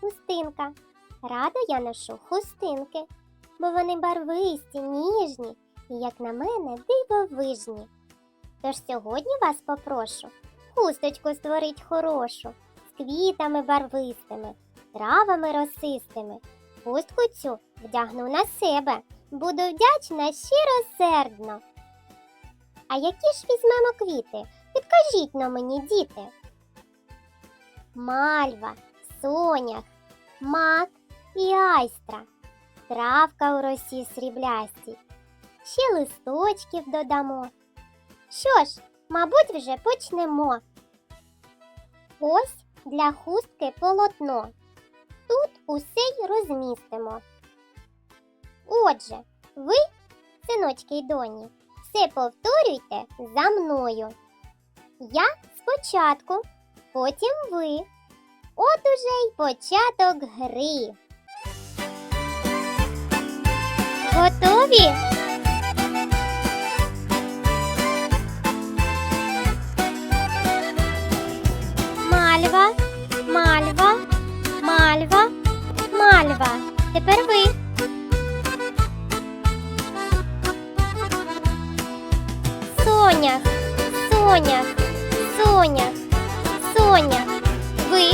хустинка. Радо я ношу хустинки, бо вони барвисті, ніжні і, як на мене, дивовижні. Тож сьогодні вас попрошу хусточку створить хорошу, з квітами барвистими, травами росистими. Хустку цю вдягну на себе, буду вдячна щиросердно. А які ж візьмемо квіти? Підкажіть но мені, діти. Мальва, сонях, мак і айстра, травка у росі сріблястій, ще листочків додамо. Що ж, мабуть, вже почнемо. Ось для хустки полотно. Тут усе й розмістимо. Отже, ви, синочки й доні, все повторюйте за мною. Я спочатку, потім ви. От уже й початок гри. Готові? Мальва, мальва, мальва, мальва. Тепер ви. Сонях, сонях, сонях, сонях. Ви.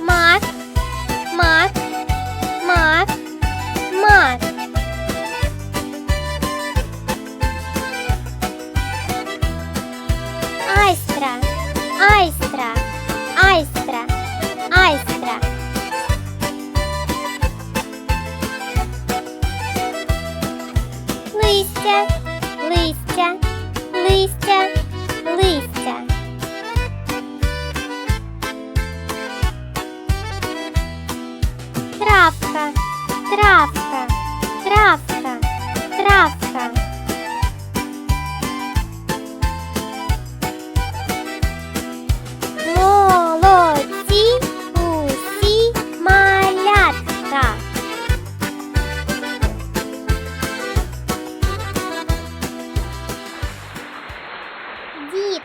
Мак, мак, мак, мак. Айстра, айстра, айстра, айстра. Листя, листя, листя, листя. листя. Травка, травка, травка, травка.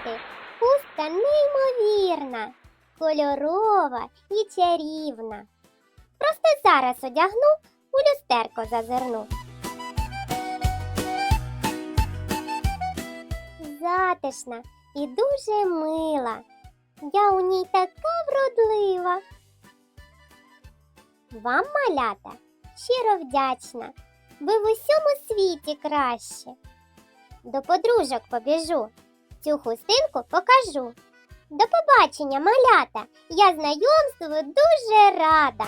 Діти, хустка неймовірна, кольорова і чарівна. Просто зараз одягну, у люстерко зазирну. Затишна і дуже мила. Я у ній така вродлива. Вам, малята, щиро вдячна. Ви в усьому світі краще. До подружок побіжу, цю хустинку покажу. До побачення, малята! Я знайомству дуже рада.